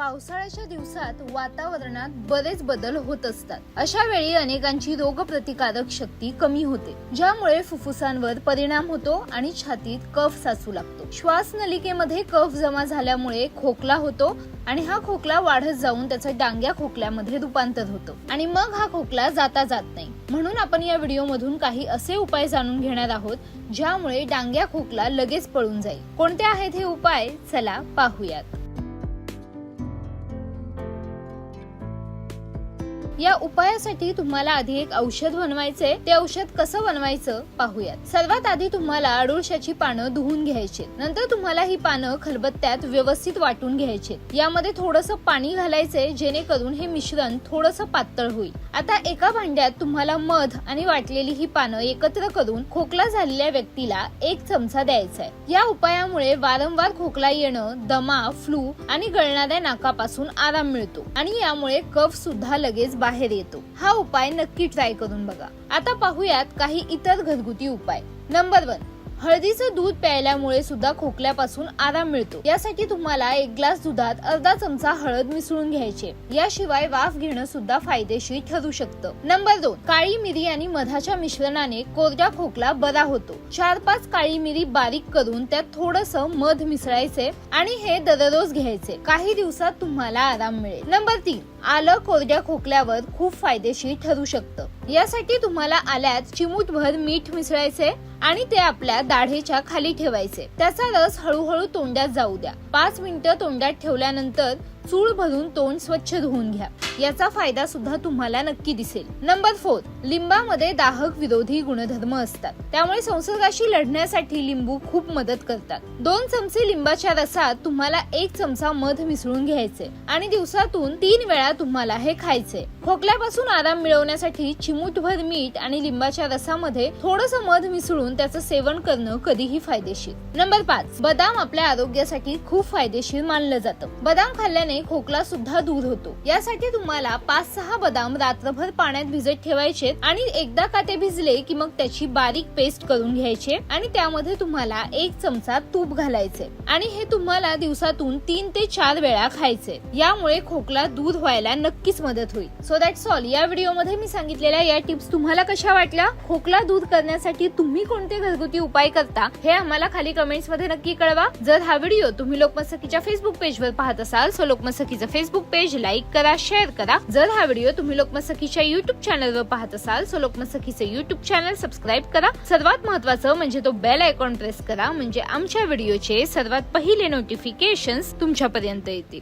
पावसाळ्याच्या दिवसात वातावरणात बरेच बदल होत असतात. अशा वेळी अनेकांची रोगप्रतिकारक शक्ती कमी होते ज्यामुळे फुफ्फुसांवर परिणाम होतो आणि छातीत कफ साचू लागतो. श्वास नलिकेमध्ये कफ जमा झाल्यामुळे खोकला होतो आणि हा खोकला वाढत जाऊन त्याचं डांग्या खोकल्यामध्ये रूपांतर होतो. आणि मग हा खोकला जाता जात नाही. म्हणून आपण या व्हिडिओ मधून काही असे उपाय जाणून घेणार आहोत ज्यामुळे डांग्या खोकला लगेच पळून जाईल. कोणते आहेत हे उपाय? चला पाहूयात. या उपायासाठी तुम्हाला आधी एक औषध बनवायचे ते औषध कसं बनवायचं पाहूयात. सर्वात आधी तुम्हाला अडुळशाची पानं धुवून घ्यायची नंतर तुम्हाला ही पानं खलबत्त्यात व्यवस्थित वाटून घ्यायचे यामध्ये थोडस पाणी घालायचे जेणेकरून हे मिश्रण थोडस पातळ होईल. आता एका भांड्यात तुम्हाला मध आणि वाटलेली ही पानं एकत्र करून खोकला झालेल्या व्यक्तीला एक चमचा द्यायचा आहे या उपायामुळे वारंवार खोकला येणं दमा फ्लू आणि गळणाऱ्या नाकापासून आराम मिळतो. आणि यामुळे कफ सुद्धा लगेच बाहेर बाहेर येतो. हा उपाय नक्की ट्राय करून बघा. आता पाहूयात काही इतर घरगुती उपाय. नंबर वन हळदीचं दूध प्यायल्यामुळे सुद्धा खोकल्यापासून आराम मिळतो. यासाठी तुम्हाला एक ग्लास दुधात अर्धा चमचा हळद मिसळून घ्यायचे. याशिवाय वाफ घेणं सुद्धा फायदेशीर ठरू शकतं. नंबर दोन काळी मिरी आणि मधाच्या मिश्रणाने कोरडा खोकला बरा होतो. चार पाच काळी मिरी बारीक करून त्यात थोडस मध मिसळायचे आणि हे दररोज घ्यायचे. काही दिवसात तुम्हाला आराम मिळेल. नंबर तीन आलं कोरड्या खोकल्यावर खूप फायदेशीर ठरू शकतं. यासाठी तुम्हाला आल्यात चिमूटभर मीठ मिसळायचे आणि ते आपल्या दाढेच्या खाली ठेवायचे. त्याचा रस हळूहळू तोंडात जाऊ द्या. पाच मिनिटं तोंडात ठेवल्यानंतर चूळ भरून तोंड स्वच्छ धुवून घ्या. याचा फायदा सुद्धा तुम्हाला नक्की दिसेल. नंबर फोर लिंबामध्ये दाहक विरोधी गुणधर्म असतात. त्यामुळे संसर्गाशी लढण्यासाठी लिंबू खूप मदत करतात. दोन चमचे लिंबाच्या रसात तुम्हाला एक चमचा मध मिसळून घ्यायचे आणि दिवसातून तीन वेळा तुम्हाला हे खायचे. खोकल्यापासून आराम मिळवण्यासाठी चिमूटभर मीठ आणि लिंबाच्या रसामध्ये थोडस मध मिसळून त्याचं सेवन करणं कधीही फायदेशीर. नंबर पाच बदाम आपल्या आरोग्यासाठी खूप फायदेशीर मानलं जातं. बदाम खाल्ल्याने खोकला सुद्धा दूर होतो. यासाठी तुम्हाला पाच सहा बदाम रात्रभर पाण्यात भिजत ठेवायचे आणि एकदा का ते भिजले की मग त्याची बारीक पेस्ट करून घ्यायचे आणि त्यामध्ये तुम्हाला एक चमचा तूप घालायचे. आणि हे तुम्हाला दिवसातून तीन ते चार वेळा खायचे. यामुळे खोकला दूर व्हायला नक्कीच मदत होईल. सो दॅट्स ऑल या व्हिडिओमध्ये मी सांगितलेल्या या टिप्स तुम्हाला कशा वाटल्या? खोकला दूर करण्यासाठी तुम्ही कोणते घरगुती उपाय करता? हे आम्हाला खाली कमेंट्समध्ये नक्की कळवा. जर हा व्हिडिओ तुम्ही लोकमत सखीच्या फेसबुक पेजवर पाहत असाल सो लोकमत सखीचं फेसबुक पेज लाईक करा शेअर करा करा. जर हा व्हिडिओ तुम्ही लोकमत सखीच्या युट्यूब चॅनलवर पाहत असाल सो लोकमत सखीचे युट्यूब चॅनल सबस्क्राईब करा. सर्वात महत्वाचं म्हणजे तो बेल आयकॉन प्रेस करा म्हणजे आमच्या व्हिडिओचे सर्वात पहिले नोटिफिकेशन तुमच्यापर्यंत येतील.